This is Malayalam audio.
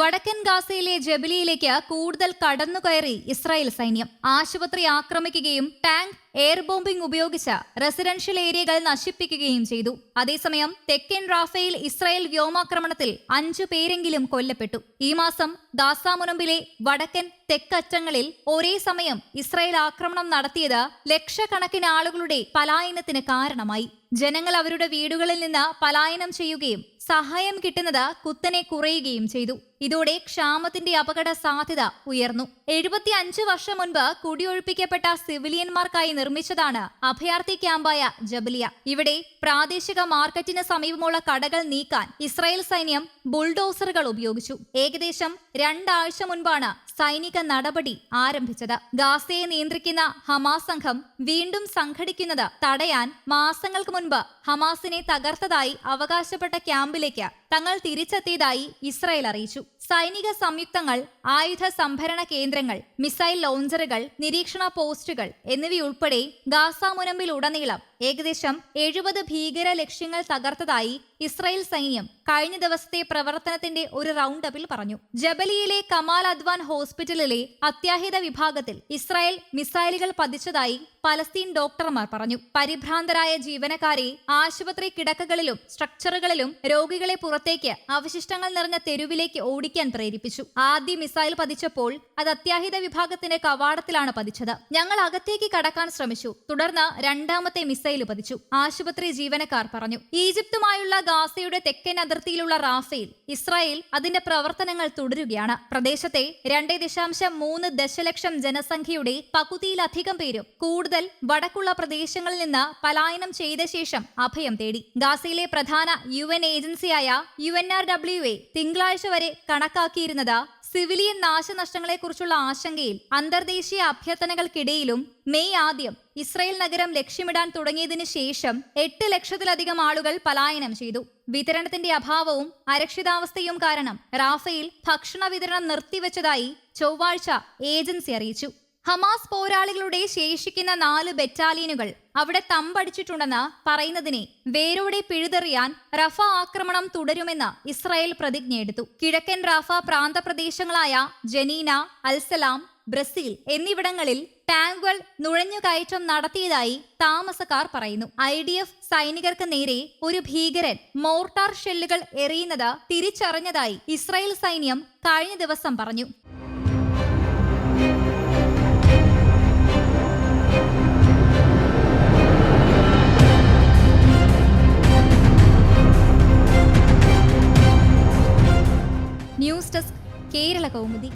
വടക്കൻ ഗാസയിലെ ജബലിയിലേക്ക് കൂടുതൽ കടന്നുകയറി ഇസ്രായേൽ സൈന്യം. ആശുപത്രി ആക്രമിക്കുകയും ടാങ്ക് എയർ ബോംബിംഗ് ഉപയോഗിച്ച് റെസിഡൻഷ്യൽ ഏരിയകൾ നശിപ്പിക്കുകയും ചെയ്തു. അതേസമയം തെക്കൻ റാഫയിൽ ഇസ്രായേൽ വ്യോമാക്രമണത്തിൽ അഞ്ചു പേരെങ്കിലും കൊല്ലപ്പെട്ടു. ഈ മാസം ഗാസ മുനമ്പിലെ വടക്കൻ തെക്കറ്റങ്ങളിൽ ഒരേ സമയം ഇസ്രായേൽ ആക്രമണം നടത്തിയത് ലക്ഷക്കണക്കിന് ആളുകളുടെ പലായനത്തിന് കാരണമായി. ജനങ്ങൾ അവരുടെ വീടുകളിൽ നിന്ന് പലായനം ചെയ്യുകയും സഹായം കിട്ടുന്നത് കുത്തനെ കുറയുകയും ചെയ്തു. ഇതോടെ ക്ഷാമത്തിന്റെ അപകട സാധ്യത ഉയർന്നു. എഴുപത്തി അഞ്ച് വർഷം മുൻപ് കുടിയൊഴിപ്പിക്കപ്പെട്ട സിവിലിയന്മാർക്കായി നിർമ്മിച്ചതാണ് അഭയാർത്ഥി ക്യാമ്പായ ജബലിയ. ഇവിടെ പ്രാദേശിക മാർക്കറ്റിന് സമീപമുള്ള കടകൾ നീക്കാൻ ഇസ്രായേൽ സൈന്യം ബുൾഡോസറുകൾ ഉപയോഗിച്ചു. ഏകദേശം രണ്ടാഴ്ച മുൻപാണ് സൈനിക നടപടി ആരംഭിച്ചത്. ഗാസയെ നിയന്ത്രിക്കുന്ന ഹമാസ് സംഘം വീണ്ടും സംഘടിക്കുന്നത് തടയാൻ മാസങ്ങൾക്ക് മുൻപ് ഹമാസിനെ തകർത്തതായി അവകാശപ്പെട്ട ക്യാമ്പിലേക്ക് തങ്ങൾ തിരിച്ചെത്തിയതായി ഇസ്രായേൽ അറിയിച്ചു. സൈനിക സംയുക്തങ്ങൾ ആയുധ സംഭരണ കേന്ദ്രങ്ങൾ മിസൈൽ ലോഞ്ചറുകൾ നിരീക്ഷണ പോസ്റ്റുകൾ എന്നിവയുൾപ്പെടെ ഗാസ മുനമ്പിലുടനീളം ഏകദേശം എഴുപത് ഭീകര ലക്ഷ്യങ്ങൾ തകർത്തതായി ഇസ്രായേൽ സൈന്യം കഴിഞ്ഞ ദിവസത്തെ പ്രവർത്തനത്തിന്റെ ഒരു റൗണ്ടപ്പിൽ പറഞ്ഞു. ജബലിയിലെ കമാൽ അദ്വാൻ ഹോസ്പിറ്റലിലെ അത്യാഹിത വിഭാഗത്തിൽ ഇസ്രായേൽ മിസൈലുകൾ പതിച്ചതായി പലസ്തീൻ ഡോക്ടർമാർ പറഞ്ഞു പരിഭ്രാന്തരായ ജീവനക്കാരെ ആശുപത്രി കിടക്കകളിലും സ്ട്രക്ചറുകളിലും രോഗികളെ പുറത്തേക്ക് അവശിഷ്ടങ്ങൾ നിറഞ്ഞ തെരുവിലേക്ക് ഓടിക്കാൻ പ്രേരിപ്പിച്ചു. ആദ്യ മിസൈൽ പതിച്ചപ്പോൾ അത് അത്യാഹിത വിഭാഗത്തിന്റെ കവാടത്തിലാണ് പതിച്ചത്. ഞങ്ങൾ അകത്തേക്ക് കടക്കാൻ ശ്രമിച്ചു. തുടർന്ന് രണ്ടാമത്തെ മിസൈൽ പതിച്ചു ആശുപത്രി ജീവനക്കാർ പറഞ്ഞു. ഈജിപ്തുമായുള്ള ഗാസയുടെ തെക്കൻ അതിർത്തിയിലുള്ള റാഫയിൽ ഇസ്രായേൽ അതിന്റെ പ്രവർത്തനങ്ങൾ തുടരുകയാണ്. പ്രദേശത്തെ രണ്ടേ ദശാംശം മൂന്ന് ദശലക്ഷം ജനസംഖ്യയുടെ പകുതിയിലധികം പേരും കൂടുതൽ വടക്കുള്ള പ്രദേശങ്ങളിൽ നിന്ന് പലായനം ചെയ്ത ശേഷം അഭയം തേടി. ഗാസയിലെ പ്രധാന യു എൻ ഏജൻസിയായ U N R W A തിങ്കളാഴ്ച വരെ കണക്കാക്കിയിരുന്നത് സിവിലിയൻ നാശനഷ്ടങ്ങളെക്കുറിച്ചുള്ള ആശങ്കയിൽ അന്തർദേശീയ അഭ്യർത്ഥനകൾക്കിടയിലും മെയ് ആദ്യം ഇസ്രയേൽ നഗരം ലക്ഷ്യമിടാൻ തുടങ്ങിയതിനു ശേഷം എട്ട് ലക്ഷത്തിലധികം ആളുകൾ പലായനം ചെയ്തു. വിതരണത്തിന്റെ അഭാവവും അരക്ഷിതാവസ്ഥയും കാരണം റാഫയിൽ ഭക്ഷണ വിതരണം നിർത്തിവച്ചതായി ചൊവ്വാഴ്ച ഏജൻസി അറിയിച്ചു. ഹമാസ് പോരാളികളുടെ ശേഷിക്കുന്ന നാല് ബറ്റാലിയനുകൾ അവിടെ തമ്പടിച്ചിട്ടുണ്ടെന്ന് പറയുന്നതിനെ വേരോടെ പിഴുതെറിയാൻ റഫ ആക്രമണം തുടരുമെന്ന് ഇസ്രായേൽ പ്രതിജ്ഞയെടുത്തു കിഴക്കൻ റാഫ പ്രാന്തപ്രദേശങ്ങളായ ജനീന അൽസലാം ബ്രസീൽ എന്നിവിടങ്ങളിൽ ടാങ്കുകൾ നുഴഞ്ഞുകയറ്റം നടത്തിയതായി താമസക്കാർ പറയുന്നു. ഐ ഡി എഫ് സൈനികർക്ക് നേരെ ഒരു ഭീകരൻ മോർട്ടാർ ഷെല്ലുകൾ എറിയുന്നത് തിരിച്ചറിഞ്ഞതായി ഇസ്രായേൽ സൈന്യം കഴിഞ്ഞ ദിവസം പറഞ്ഞു. കേരള കൗമുദി.